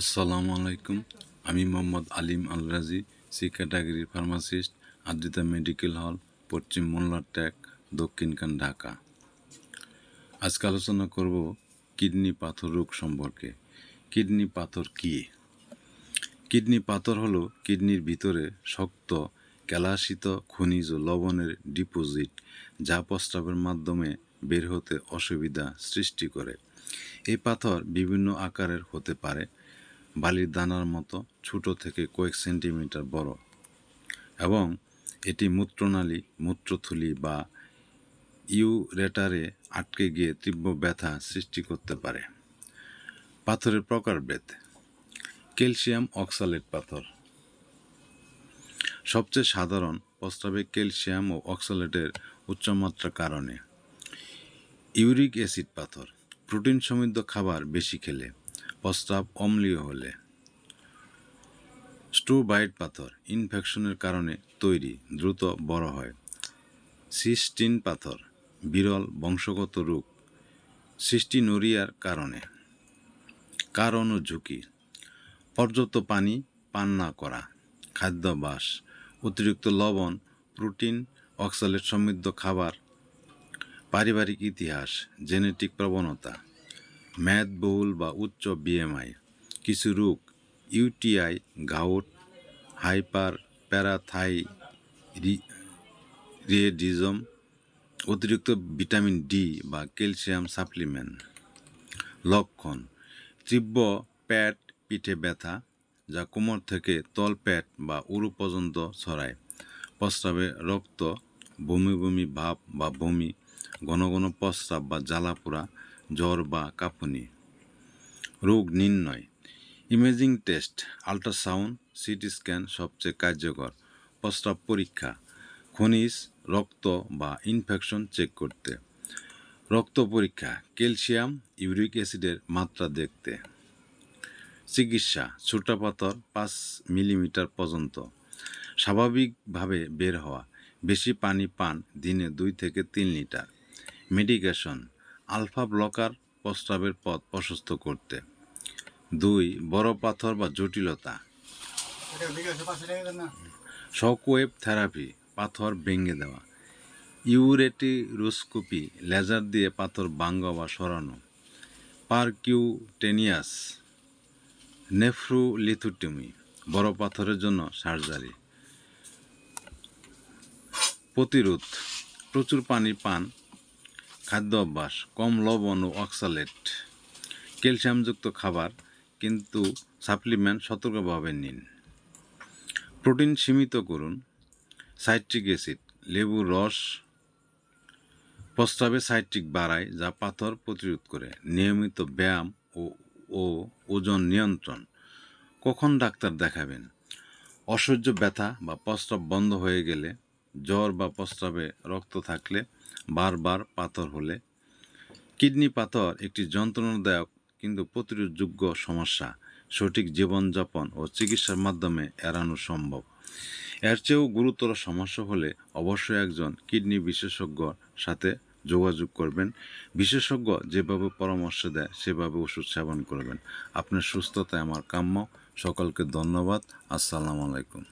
আসসালামু আলাইকুম। আমি মোহাম্মদ আলিম আল রাজি সি ক্যাটাগরির ফার্মাসিস্ট, আদ্রিতা মেডিকেল হল, পশ্চিম মোল্লার ট্যাক দক্ষিণখান ঢাকা। আজকে আলোচনা করব কিডনি পাথর রোগ সম্পর্কে। কিডনি পাথর কী? কিডনি পাথর হলো কিডনির ভিতরে শক্ত, ক্যালাসিত খনিজ লবণের ডিপোজিট, যা প্রস্রাবের মাধ্যমে বের হতে অসুবিধা সৃষ্টি করে। এই পাথর বিভিন্ন আকারের হতে পারে বালির দানার মতো ছোট থেকে কয়েক সেন্টিমিটার বড়। এবং এটি মূত্রনালী, মূত্রথলি বা ইউরেটারে আটকে গিয়ে তীব্র ব্যথা সৃষ্টি করতে পারে। পাথরের প্রকার প্রকারভেদ। ক্যালসিয়াম অক্সালেট পাথর। সবচেয়ে সাধারণ প্রস্রাবে ক্যালসিয়াম ও অক্সালেটের উচ্চমাত্রার কারণে। ইউরিক অ্যাসিড পাথর। প্রোটিন সমৃদ্ধ খাবার বেশি খেলে। প্রস্রাব অম্লীয় হলে। স্টুবাইট পাথর ইনফেকশনের কারণে তৈরি, দ্রুত বড় হয়। সিস্টিন পাথর, বিরল বংশগত রোগ, সিস্টিনোরিয়ার কারণে। কারণ ও ঝুঁকি, পর্যাপ্ত পানি, পান না করা খাদ্যাভ্যাস অতিরিক্ত লবণ, প্রোটিন অক্সালেট সমৃদ্ধ খাবার, পারিবারিক ইতিহাস, জেনেটিক প্রবণতা। মেদবহুল বা উচ্চ বিএমআই, কিছু রোগ, ইউটিআই গাউট হাইপার প্যারাথাইরিয়েডিজম, অতিরিক্ত ভিটামিন ডি বা ক্যালসিয়াম সাপ্লিমেন্ট। লক্ষণ, তীব্র প্যাট পিঠে ব্যথা, যা কোমর থেকে তল পেট বা উরু পর্যন্ত ছড়ায়। প্রস্রাবে রক্ত, বমি বমি ভাব বা বমি, ঘন ঘন প্রস্রাব বা জ্বালাপোড়া জ্বর বা কাঁপুনি। রোগ নির্ণয়। Imaging test, ultrasound, CT scan সবচেয়ে কার্যকর। প্রস্রাব পরীক্ষা, খনিজ, রক্ত বা ইনফেকশন চেক করতে। রক্ত পরীক্ষা, ক্যালসিয়াম, ইউরিক অ্যাসিডের মাত্রা দেখতে। চিকিৎসা, ছোটা পাথর পাঁচ মিলিমিটার পর্যন্ত। স্বাভাবিকভাবে বের হওয়া। বেশি পানি পান দিনে দুই থেকে তিন লিটার। মেডিকেশন আলফা ব্লকার প্রস্রাবের পথ প্রশস্ত করতে। দুই, বড় পাথর বা জটিলতা। শকওয়েভ থেরাপি, পাথর ভেঙে দেওয়া। ইউরেটিরোস্কোপি, লেজার দিয়ে পাথর ভাঙ্গা বা সরানো। পারকিউটেনিয়াস, নেফ্রোলিথোটমি, বড় পাথরের জন্য সার্জারি। প্রতিরোধ, প্রচুর পানি পান খাদ্য অভ্যাস, কম লবণ ও অক্সালেট, ক্যালসিয়ামযুক্ত খাবার, কিন্তু সাপ্লিমেন্ট সতর্কভাবে নিন। প্রোটিন সীমিত করুন, সাইট্রিক অ্যাসিড, লেবুর রস, প্রস্রাবে সাইট্রিক বাড়ায়, যা পাথর প্রতিরোধ করে। নিয়মিত ব্যায়াম ও ও ওজন নিয়ন্ত্রণ। কখন ডাক্তার দেখাবেন? অসহ্য ব্যথা বা প্রস্রাব বন্ধ হয়ে গেলে জ্বর বা প্রস্রাবে রক্ত থাকলে বারবার পাথর হলে কিডনি পাথর একটি যন্ত্রণাদায়ক কিন্তু প্রতিরোধযোগ্য সমস্যা। সঠিক জীবনযাপন ও চিকিৎসার মাধ্যমে এড়ানো সম্ভব। এর চেয়েও গুরুতর সমস্যা হলে অবশ্যই একজন কিডনি বিশেষজ্ঞর সাথে যোগাযোগ করবেন। বিশেষজ্ঞ যেভাবে পরামর্শ দেয়, সেভাবে ওষুধ সেবন করবেন। আপনার সুস্থতায় আমার কাম্য। সকলকে ধন্যবাদ। আসসালামু আলাইকুম।